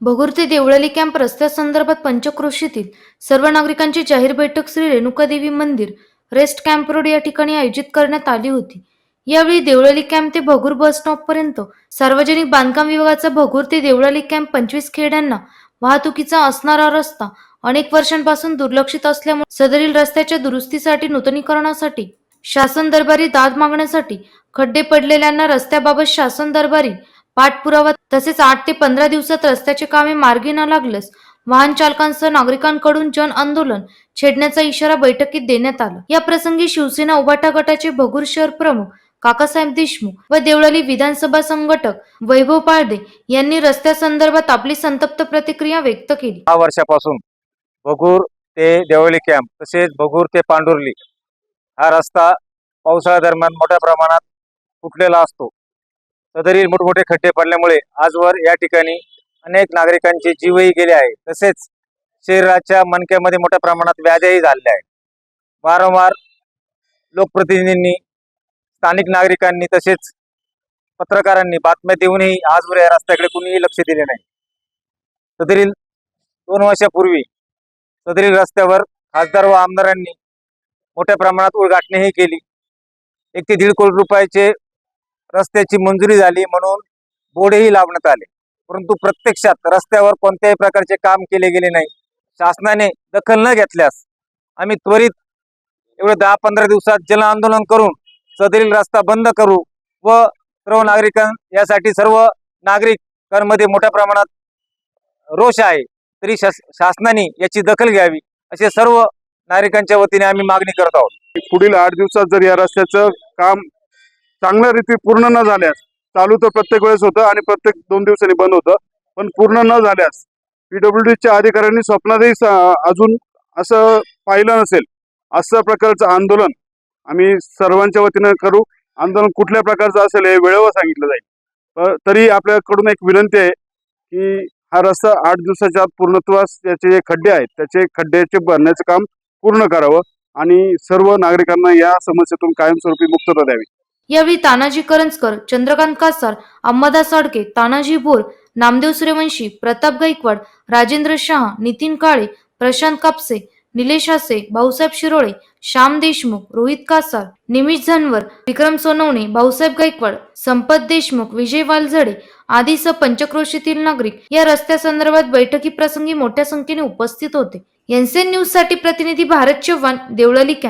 भगूर ते देवळाली कॅम्प रस्त्यासंदर्भात पंचक्रोशीतील सर्व नागरिकांची जाहीर बैठक श्री रेणुकादेवी मंदिर रेस्ट कॅम्प रोड या ठिकाणी आयोजित करण्यात आली होती. यावेळी देवळाली कॅम्प ते भगूर बस स्टॉप पर्यंत सार्वजनिक बांधकाम विभागाचा भगूर ते देवळाली कॅम्प पंचवीस खेड्यांना वाहतुकीचा असणारा रस्ता अनेक वर्षांपासून दुर्लक्षित असल्यामुळे सदरील रस्त्याच्या दुरुस्तीसाठी नूतनीकरणासाठी शासन दरबारी दाद मागण्यासाठी खड्डे पडलेल्यांना रस्त्याबाबत शासन दरबारी पाठपुरावा तसेच आठ ते पंधरा दिवसात रस्त्याचे कामे मार्गी न लागल्यास वाहन चालकांसह नागरिकांकडून जन आंदोलन छेडण्याचा इशारा बैठकीत देण्यात आला. या प्रसंगी शिवसेना उभाटा गटाचे भगूर शहर प्रमुख काकासाहेब देशमुख व देवळाली विधानसभा संघटक वैभव पाळदे यांनी रस्त्यासंदर्भात आपली संतप्त प्रतिक्रिया व्यक्त केली. दहा वर्षापासून भगूर ते देवळी कॅम्प तसेच भगूर ते पांडुर्ली हा रस्ता पावसाळ्या दरम्यान मोठ्या प्रमाणात फुटलेला असतो. सदरील मोठमोठे खड्डे पडल्यामुळे आजवर या ठिकाणी अनेक नागरिकांचे जीवही गेले आहे. तसेच शरीराच्या मणक्यामध्ये मोठ्या प्रमाणात व्याध्याही झालेल्या आहेत. वारंवार लोकप्रतिनिधींनी स्थानिक नागरिकांनी तसेच पत्रकारांनी बातम्या देऊनही आजवर या रस्त्याकडे कुणीही लक्ष दिले नाही. सदरील दोन वर्षापूर्वी सदरील रस्त्यावर खासदार व आमदारांनी मोठ्या प्रमाणात उलगाटणीही केली. एक ते दीड कोटी रुपयाचे रस्त्याची मंजुरी झाली म्हणून बोडेही लावण्यात आले. परंतु प्रत्यक्षात रस्त्यावर कोणत्याही प्रकारचे काम केले गेले नाही. शासनाने दखल न घेतल्यास आम्ही त्वरित एवढे दहा पंधरा दिवसात जन आंदोलन करून सदरील रस्ता बंद करू व सर्व नागरिकां यासाठी सर्व नागरिकांमध्ये मोठ्या प्रमाणात रोष आहे तरी शास- शासनाने याची दखल घ्यावी असे सर्व नागरिकांच्या वतीने आम्ही मागणी करत आहोत. पुढील आठ दिवसात जर या रस्त्याचं काम चांगल्या रीती पूर्ण न झाल्यास चालू तर प्रत्येक वेळेस होतं आणि प्रत्येक दोन दिवसांनी बंद होतं पण पूर्ण न झाल्यास पीडब्ल्यू डीच्या अधिकाऱ्यांनी स्वप्नातही अजून असं पाहिलं नसेल असं प्रकारचं आंदोलन आम्ही सर्वांच्या वतीनं करू. आंदोलन कुठल्या प्रकारचं असेल हे वेळेवर सांगितलं जाईल. तरी आपल्याकडून एक विनंती आहे की हा रस्ता आठ दिवसाच्या आत पूर्णत्वास त्याचे जे खड्डे आहेत त्याचे खड्ड्याचे भरण्याचं काम पूर्ण करावं आणि सर्व नागरिकांना या समस्येतून कायमस्वरूपी मुक्तता द्यावी. यावेळी तानाजी करंजकर चंद्रकांत कासार अंबादास अडके तानाजी बोर नामदेव सूर्यवंशी प्रताप गायकवाड राजेंद्र शहा नितीन काळे प्रशांत कापसे निलेश हासे भाऊसाहेब शिरोळे श्याम देशमुख रोहित कासार निमिष झनवर विक्रम सोनवणे भाऊसाहेब गायकवाड संपत देशमुख विजय वालझडे आदीसह पंचक्रोशीतील नागरिक या रस्त्यासंदर्भात बैठकीप्रसंगी मोठ्या संख्येने उपस्थित होते. एनसीएन न्यूजसाठी प्रतिनिधी भारत चव्हाण देवळाली कॅम्प.